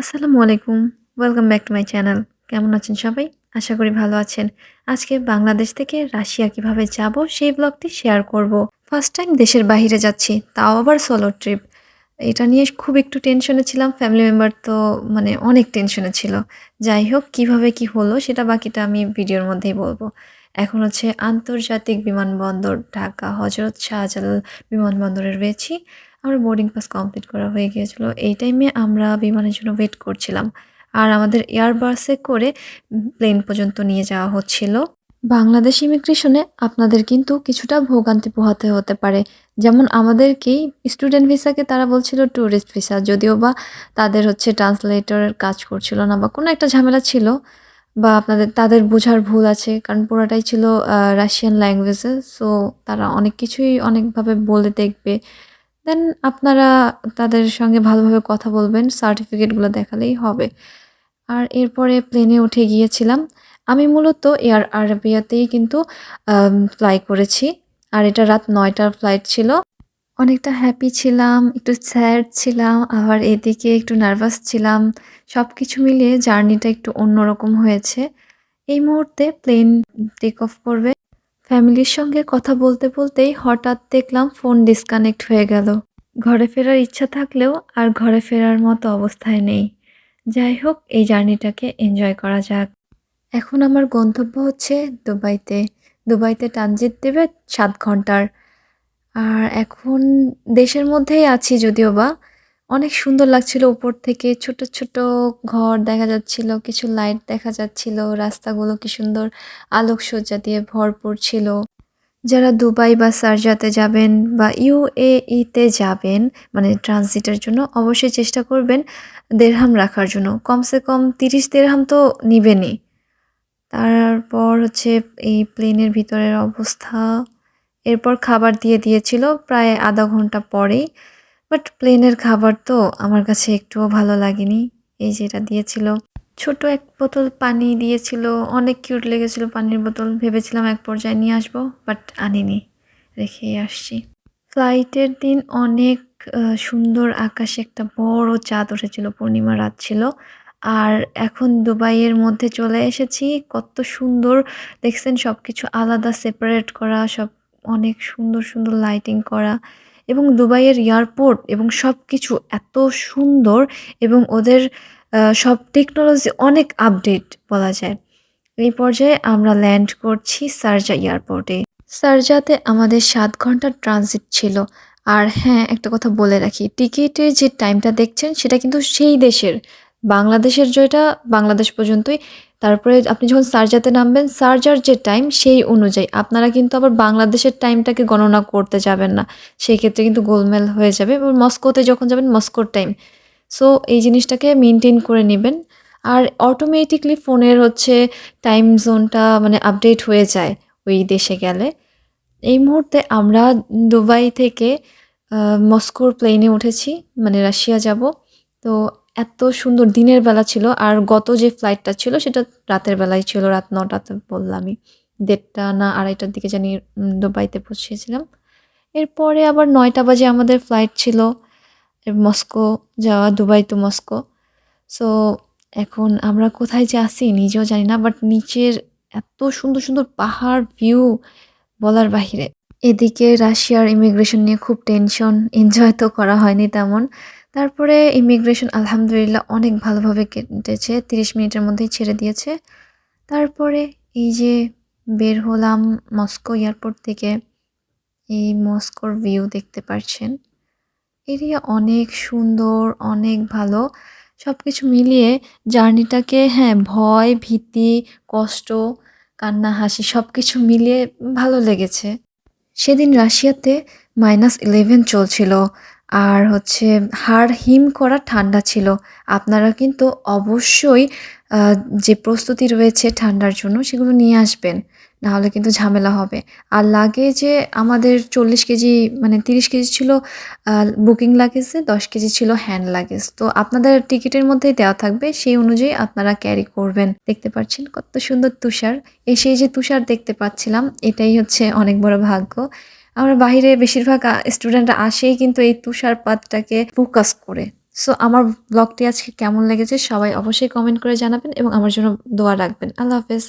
আসসালামু আলাইকুম। Welcome back to my channel কেমন আছেন সবাই? আশা করি ভালো আছেন। আজকে বাংলাদেশ থেকে রাশিয়া কীভাবে যাব সেই ব্লগটি শেয়ার করব। ফার্স্ট টাইম দেশের বাইরে যাচ্ছি, তাও আবার সোলো ট্রিপ এটা নিয়ে খুব একটু টেনশনে ছিলাম ফ্যামিলি মেম্বার তো মানে অনেক টেনশনে ছিল। যাই হোক, কীভাবে কি হলো সেটা বাকিটা আমি ভিডিওর মধ্যেই বলব। এখন হচ্ছে আন্তর্জাতিক বিমানবন্দর, ঢাকা, হজরত শাহজালাল বিমানবন্দরে রয়েছি। আমার বোর্ডিং পাস কমপ্লিট করা হয়ে গিয়েছিল। এই টাইমে আমরা বিমানের জন্য ওয়েট করছিলাম। আর আমাদের এয়ারবাসে করে প্লেন পর্যন্ত নিয়ে যাওয়া হচ্ছিল। বাংলাদেশ ইমিগ্রেশনে আপনাদের কিন্তু কিছুটা ভোগান্তি পোহাতে হতে পারে। যেমন আমাদেরকেই স্টুডেন্ট ভিসাকে তারা বলছিল ট্যুরিস্ট ভিসা যদিও বা তাদের হচ্ছে ট্রান্সলেটরের কাজ করছিল না বা কোনো একটা ঝামেলা ছিল বা আপনাদের, তাদের বোঝার ভুল আছে, কারণ পুরোটাই ছিল রাশিয়ান ল্যাঙ্গুয়েজে সো তারা অনেক কিছুই অনেকভাবে বলে দেখবে। দেন আপনারা তাদের সঙ্গে ভালোভাবে কথা বলবেন সার্টিফিকেটগুলো দেখালেই হবে। আর এরপরে প্লেনে উঠে গিয়েছিলাম। আমি মূলত এয়ার আরবিয়াতেই কিন্তু ফ্লাই করেছি। আর এটা রাত নয়টার ফ্লাইট ছিল। অনেকটা হ্যাপি ছিলাম, একটু স্যাড ছিলাম, আবার এদিকে একটু নার্ভাস ছিলাম। সব কিছু মিলিয়ে জার্নিটা একটু অন্যরকম হয়েছে। এই মুহূর্তে প্লেন টেক অফ করবে। ফ্যামিলির সঙ্গে কথা বলতে বলতেই হঠাৎ দেখলাম ফোন ডিসকানেক্ট হয়ে গেল। ঘরে ফেরার ইচ্ছা থাকলেও আর ঘরে ফেরার মতো অবস্থায় নেই। যাই হোক, এই জার্নিটাকে এনজয় করা যাক। এখন আমার গন্তব্য হচ্ছে দুবাইতে। দুবাইতে ট্রানজিট দেবে সাত ঘণ্টার। আর এখন দেশের মধ্যেই আছি যদিও বা। অনেক সুন্দর লাগছিল উপর থেকে। ছোট ছোট ঘর দেখা যাচ্ছিল, কিছু লাইট দেখা যাচ্ছিল, রাস্তাগুলো কি সুন্দর আলোকসজ্জা দিয়ে ভরপুর ছিল। যারা দুবাই বা সারজাতে যাবেন বা ইউএইতে যাবেন মানে ট্রানজিটের জন্য, অবশ্যই চেষ্টা করবেন দেড়হাম রাখার জন্য। কমসে কম তিরিশ দেড়হাম তো নিবেনই। তারপর হচ্ছে এই প্লেনের ভিতরের অবস্থা। এরপর খাবার দিয়ে দিয়েছিল, প্রায় আধা ঘণ্টা পরেই। বাট প্লেনের খাবার তো আমার কাছে একটুও ভালো লাগেনি। এই যেটা দিয়েছিল। ছোট এক বোতল পানি দিয়েছিল। অনেক কিউট লেগেছিল পানির বোতল। ভেবেছিলাম এক পর্যায়ে নিয়ে আসব, বাট আনিনি। রেখেই আসছি। ফ্লাইটের দিন অনেক সুন্দর আকাশে একটা বড় চাঁদ উঠেছিল। পূর্ণিমা রাত ছিল। আর এখন দুবাইয়ের মধ্যে চলে এসেছি। কত সুন্দর, দেখছেন সব কিছু আলাদা সেপারেট করা, সব অনেক সুন্দর সুন্দর লাইটিং করা। এবং দুবাইয়ের এয়ারপোর্ট এবং সব কিছু এত সুন্দর এবং ওদের সব টেকনোলজি অনেক আপডেট বলা যায়। এই পর্যায়ে আমরা ল্যান্ড করছি সার্জা এয়ারপোর্টে। সার্জাতে আমাদের সাত ঘণ্টার ট্রানজিট ছিল। আর হ্যাঁ একটা কথা বলে রাখি, টিকিটের যে টাইমটা দেখছেন সেটা কিন্তু সেই দেশের বাংলাদেশের যেটা বাংলাদেশ পর্যন্তই। তারপরে আপনি যখন সারজাতে নামবেন সার্জার যে টাইম সেই অনুযায়ী। আপনারা কিন্তু আবার বাংলাদেশের টাইমটাকে গণনা করতে যাবেন না। সেই ক্ষেত্রে কিন্তু গোলমেল হয়ে যাবে এবং মস্কোতে যখন যাবেন, মস্কোর টাইম। সো, এই জিনিসটাকে মেনটেন করে নেবেন। আর অটোমেটিকলি ফোনের হচ্ছে টাইম জোনটা মানে আপডেট হয়ে যায় ওই দেশে গেলে। এই মুহূর্তে আমরা দুবাই থেকে মস্কোর প্লেনে উঠেছি মানে রাশিয়া যাব। তো এত সুন্দর দিনের বেলা ছিল আর গত যে ফ্লাইটটা ছিল সেটা রাতের বেলায় ছিল, রাত নটাতে বললামই। দেড়টা না আড়াইটার দিকে জানি দুবাইতে পৌঁছেছিলাম। এরপরে আবার নয়টা বাজে আমাদের ফ্লাইট ছিল মস্কো যাওয়া, দুবাই টু মস্কো। সো এখন আমরা কোথায় যে আসি নিজেও জানি না বাট নিচের এত সুন্দর সুন্দর পাহাড় ভিউ বলার বাহিরে। এদিকে রাশিয়ার ইমিগ্রেশন নিয়ে খুব টেনশন এনজয় তো করা হয়নি তেমন। তারপরে ইমিগ্রেশন আলহামদুলিল্লাহ অনেক ভালোভাবে কেটেছে, তিরিশ মিনিটের মধ্যেই ছেড়ে দিয়েছে। তারপরে এই যে বের হলাম মস্কো এয়ারপোর্ট থেকে, এই মস্কোর ভিউ দেখতে পাচ্ছেন এরিয়া অনেক সুন্দর, অনেক ভালো। সব কিছু মিলিয়ে জার্নিটাকে হ্যাঁ ভয়, ভীতি, কষ্ট, কান্না, হাসি সব কিছু মিলিয়ে ভালো লেগেছে। সেদিন রাশিয়াতে মাইনাস ইলেভেন চলছিল। আর হচ্ছে হাড় হিম করা ঠান্ডা ছিল। আপনারা কিন্তু অবশ্যই যে প্রস্তুতি রয়েছে ঠান্ডার জন্য সেগুলো নিয়ে আসবেন, নাহলে কিন্তু ঝামেলা হবে। আর লাগে যে আমাদের চল্লিশ কেজি মানে তিরিশ কেজি ছিল বুকিং লাগেজে, দশ কেজি ছিল হ্যান্ড লাগেজ। তো আপনাদের টিকিটের মধ্যেই দেওয়া থাকবে, সেই অনুযায়ী আপনারা ক্যারি করবেন। দেখতে পাচ্ছেন কত সুন্দর তুষার। এসে যে তুষার দেখতে পাচ্ছিলাম, এটাই হচ্ছে অনেক বড় ভাগ্য। আমরা বাহিরে বেশিরভাগ স্টুডেন্টরা আসেই কিন্তু এই তুষারপাতটাকে ফোকাস করে। সো আমার ব্লগটি আজকে কেমন লেগেছে সবাই অবশ্যই কমেন্ট করে জানাবেন এবং আমার জন্য দোয়া রাখবেন। আল্লাহ হাফেজ।